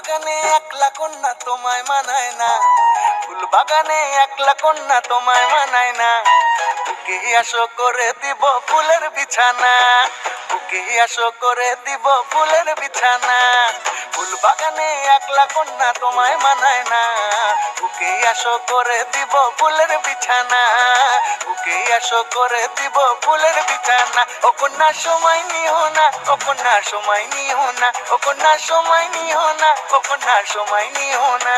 বাগানে একলা কন্যা তোমায় মানায় না। ফুল বাগানে একলা কন্যা তোমায় মানায় না। বুকে আসো করে দিব ফুলের বিছানা। বুকে আসো করে দিব ফুলের বিছানা। ফুল বাগানে একলা কন্যা তোমায় মানায় না। ওকে আসো করে দিব ফুলের বিছানা। ওকে আসো করে দিব ফুলের বিছানা। ও কন্যা সময় নিও না, ও কন্যা সময় নিও না, ও কন্যা সময় নিও না, ও কন্যা সময় নিও না।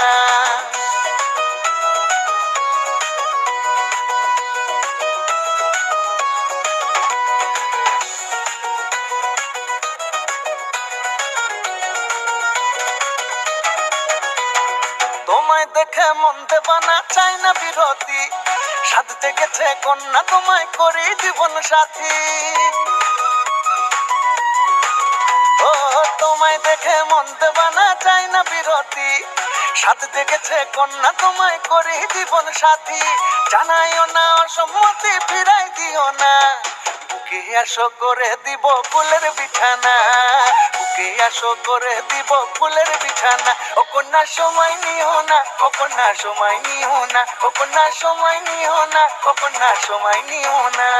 তোমায় দেখে মন দেবা না চাই না বিরতি। সাজতে গেছে কন্যা, তোমায় করি জীবন সাথী। ও, তোমায় দেখে মন দেবা না চাই না বিরতি। সাজতে গেছে কন্যা, তোমায় করি জীবন সাথী। জানাইও না, অসম্মতি, ফিরাই দিও না। বুকে আসো করে দিব ফুলের বিছানা। বুকে আসো করে দিব ফুলের বিছানা। ও কন্যা সময় নিও না ও কন্যা সময় নিও না ও কন্যা সময় নিও না ও কন্যা সময় নিও না।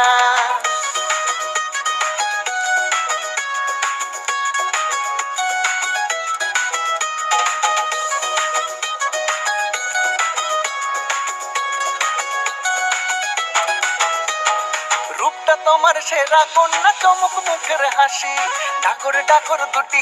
তোমার সেরা কন্যা চমক মুখের হাসি। ডাকর ডাকর দুটি